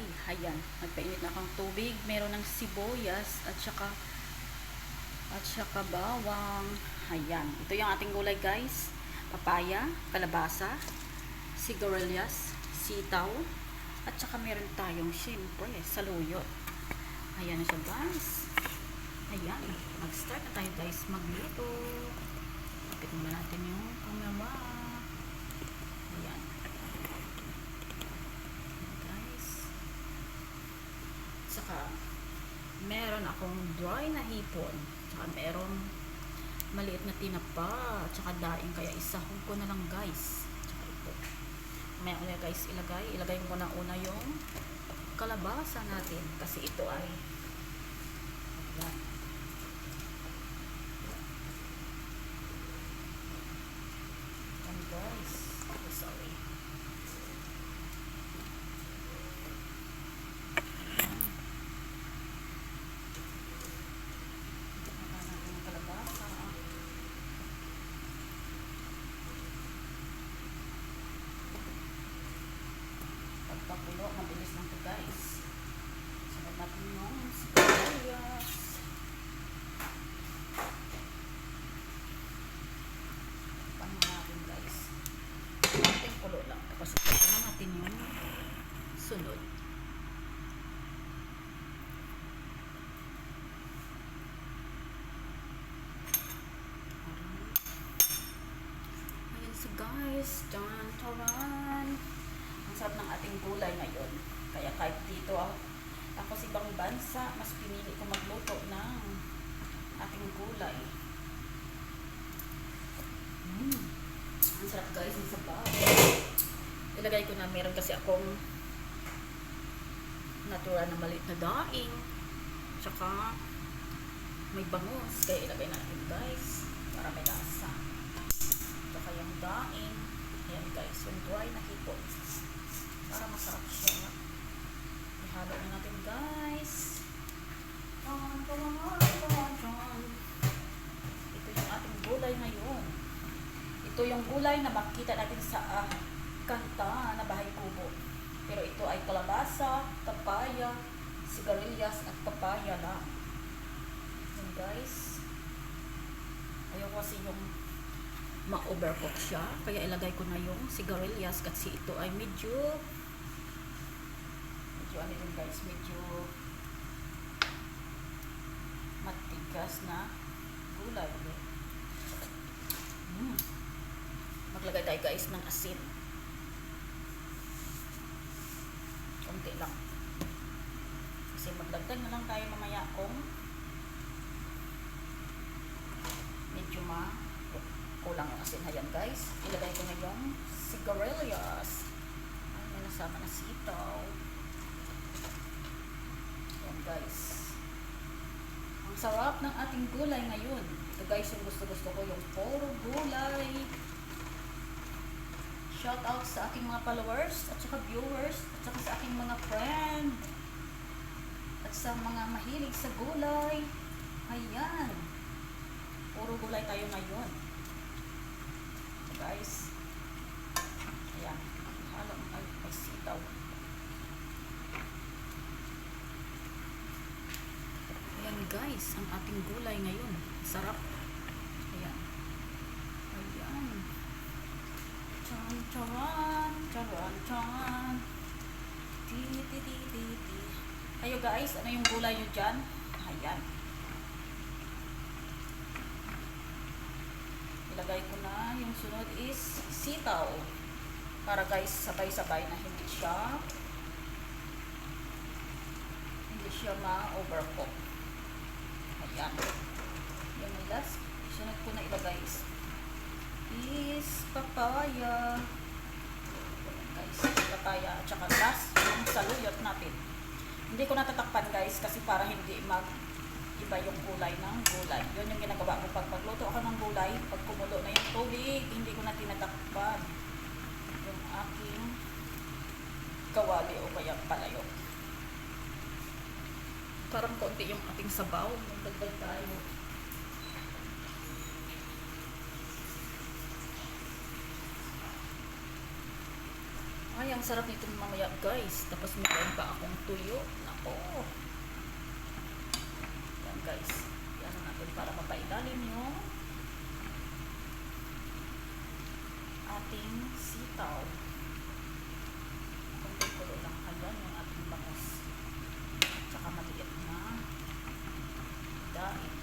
gulay. Ayan, nagpainit na akong tubig. Meron ng sibuyas at saka at saka bawang. Ayan, ito yung ating gulay guys. Papaya, kalabasa, sigarilyas, sitaw, at saka meron tayong syempre, saluyot. Ayan na siya guys. Ayan, mag-start na tayo guys magluto. Kapit muna natin yung camera. Ayan. Guys. Saka, meron akong dry na hipon. Saka meron maliit na tinapa. Tsaka daing. Kaya isahog ko na lang guys. Tsaka ito. May ulit guys ilagay. Ilagay ko na una yung kalabasa natin. Kasi ito ay Ayan. Ayan guys. Oh, sorry. Ayan. Ayan natin ang kalabasa. Pagpakulo, mabilis lang to guys. Sunod natin yung sibuyas. Paano natin guys? Ating kulo lang. Tapos ito na natin yung sunod. Ayan so guys. Tan taran. Ang sarap ng ating gulay ngayon. Kaya kahit dito ako, ako sa ibang bansa, mas pinili ko magluto ng ating gulay. Mm. Ang sarap guys, ang sabaw. Ilagay ko na, meron kasi akong natural na maliit na daing. Tsaka may bangus. Kaya ilagay natin guys, para may lasa. Tsaka yung daing. Ayan guys, yung dry na hipon. Para masarap siya. Ihalo na natin guys. Tan. Ito yung ating gulay ngayon. Ito yung gulay na makita natin sa ah, kanta na bahay kubo. Pero ito ay kalabasa, papaya, sigarilyas at papaya lang. Yan guys. Ayaw kasi yung ma-overcook siya. Kaya ilagay ko na yung sigarilyas kasi ito ay medyo medyo ano yun guys, medyo matigas na gulay. Mm. Maglagay tayo guys ng asin. Kunti lang. Kasi maglagdag na lang tayo mamaya kung medyo ma kulang ang asin. Ayan guys. Ilagay ko na yung sigarilyas. Ay, may nasama na sitaw. Ayan guys. Ang sarap ng ating gulay ngayon. Ito guys yung gusto-gusto ko. Yung puro gulay. Shout out sa aking mga followers at saka viewers at saka sa aking mga friend at sa mga mahilig sa gulay. Ayan. Puro gulay tayo ngayon. So guys. Ayan. Halo ay, may sitaw. Ayan guys, ang ating gulay ngayon. Sarap. Ayan. Ayan. Chan, charan, charan, chan. Ti, ti, ti, ti, ti. Kayo guys, ano yung gulay nyo dyan? Ayan. Ilagay ko na. Yung sunod is sitaw. Para guys, sabay-sabay na hindi siya hindi siya ma-overcook. Ayan. Yung last, sunod ko na ilagay is, is papaya. Guys, papaya. At saka last, yung saluyot natin. Hindi ko natatakpan guys kasi para hindi mag iba yung kulay ng gulay. Yun yung ginagawa ko pag magluto ako ng gulay. Pag kumulo na yung tubig, hindi ko na tinatakpan yung aking kawali o kaya palayok. Parang konti yung ating sabaw. Magdagdag tayo. Ay, ang sarap nito mamaya guys. Tapos meron pa akong tuyo. Nako. Yan guys. Yan natin para mapailalim yung ating sitaw. Kunting kulo lang. Ayan yung ating bangus. Tsaka maliit na daing.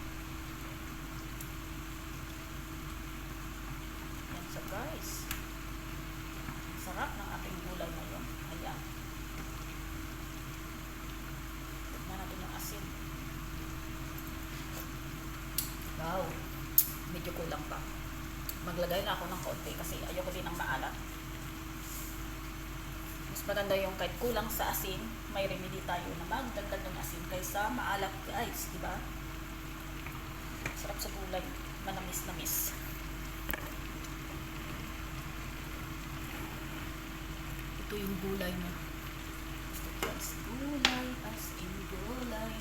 Yan siya guys. Ang sarap ng ating gulay ngayon. Ayan. Tignan natin yung asin. Wow. Medyo kulang pa. Maglagay na ako ng konti kasi ayoko din ng maalat. Mas maganda yung kahit kulang sa asin, may remedy tayo na magdagdag ng asin kaysa maalat guys, di ba? Sarap sa gulay. Manamis-namis. Ito yung gulay na. As gulay, as in gulay.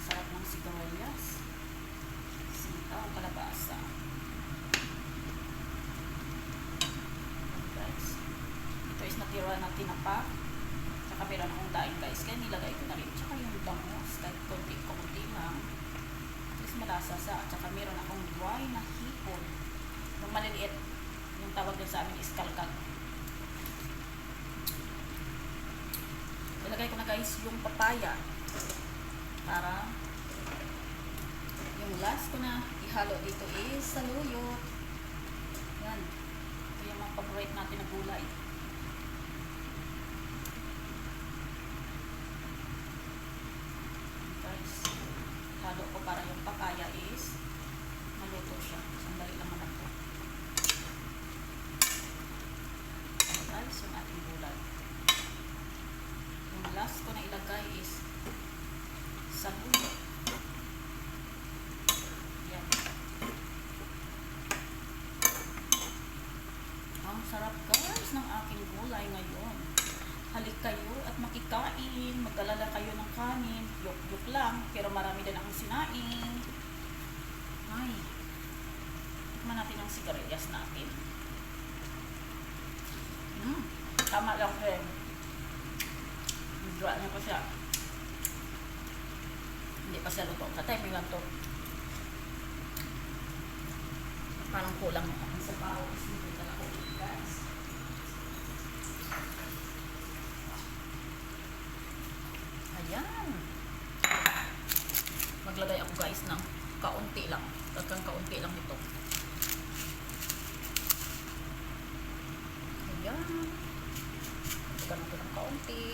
Sarap ng sigarilyas. Sitaw, kalabasa. Guys. Ito is natira na tinapa. Tsaka meron akong daing guys. Kaya nilagay ko na rin. Tsaka yung bangus. Kahit konti-konti lang. Least malasa sa. At saka meron akong dry na hipon. Yung maliliit. Yung tawag din sa amin is kalkag. Ilagay ko na guys yung papaya. Para last ko na ihalo dito is saluyot. Yan. Ito yung mga paborite natin na gulay. Guys, halo ko para yung papaya is maluto siya. Sandali lang naman po. Ayan, guys, yung ating gulay. Yung last ko na ilagay is saluyot. Yan. Ang sarap guys ng aking gulay ngayon. Halik kayo at makikain. Magdalala kayo ng kanin. Yok-yok lang. Pero marami din akong sinaing. Ay. Tikman natin ang sigarilyas natin. Mm. Tama lang eh. Dry na pa siya. Hindi pa siya luto. Sa timing lang to. Parang kulang mo ang sabaw. Kasi ko. Ayan. Maglagay ako guys ng kaunti lang. Tagang kaunti lang ito. Ayan. Lagyan natin ng kaunti.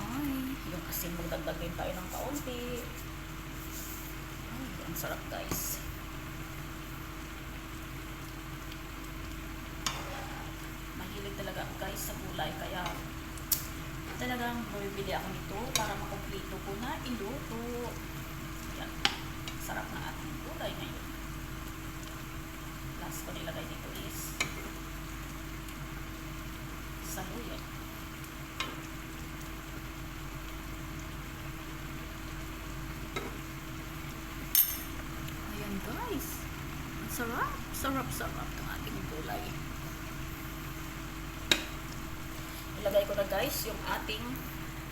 Ay, yung asin magdagdag din tayo ng kaunti. Ay, ang sarap guys. Mahilig talaga ako guys sa gulay kaya talagang bumibili ako nito para makomplito ko na iluto. Yan. Sarap na ating gulay ngayon. Last ko nilagay dito is saluyot. Ayan guys. Ang sarap. Sarap, sarap ng ating gulay. Ilagay ko na guys yung ating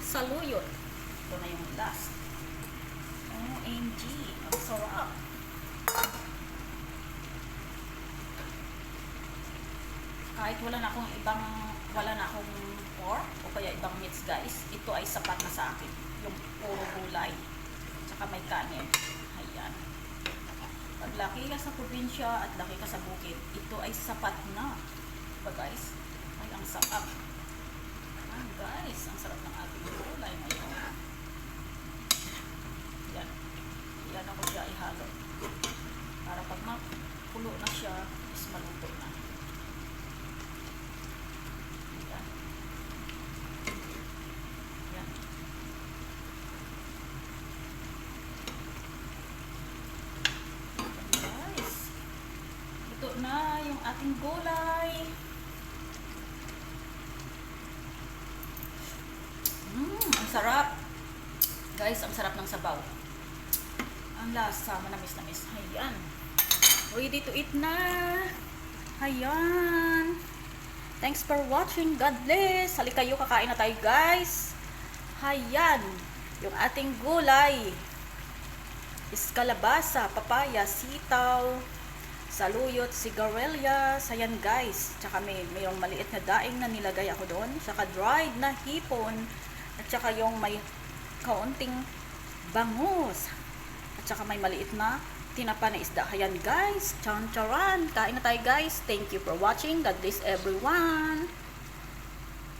saluyot. Ito na yung last. OMG. Ang sarap. Kahit wala na akong ibang wala na akong pork o kaya ibang meats guys, ito ay sapat na sa akin. Yung puro gulay. Tsaka may kanin. Ayan. Pag laki ka sa probinsya at laki ka sa bukid, ito ay sapat na. Diba guys? Ay, ang sarap. Ah, guys, ang sarap ng ating gulay ngayon. Yan. Yan ako siya ihalo. Para pag mapulo na siya, is maluto na. Yan. Yan. Guys, ito na yung ating gulay. Mmm, ang sarap. Guys, ang sarap ng sabaw. Ang lasa, manamis-namis. Ayan. Ready to eat na. Ayan. Thanks for watching. God bless. Hali kayo, kakain na tayo guys. Ayan. Yung ating gulay is kalabasa, papaya, sitaw, saluyot, sigarilyas, ayan guys. Tsaka may mayroong maliit na daing na nilagay ako doon. Tsaka dried na hipon. At tsaka yung may kaunting bangus. At tsaka may maliit na tinapa na isda. Ayan guys, chan charan. Kain na tayo guys. Thank you for watching. God bless everyone.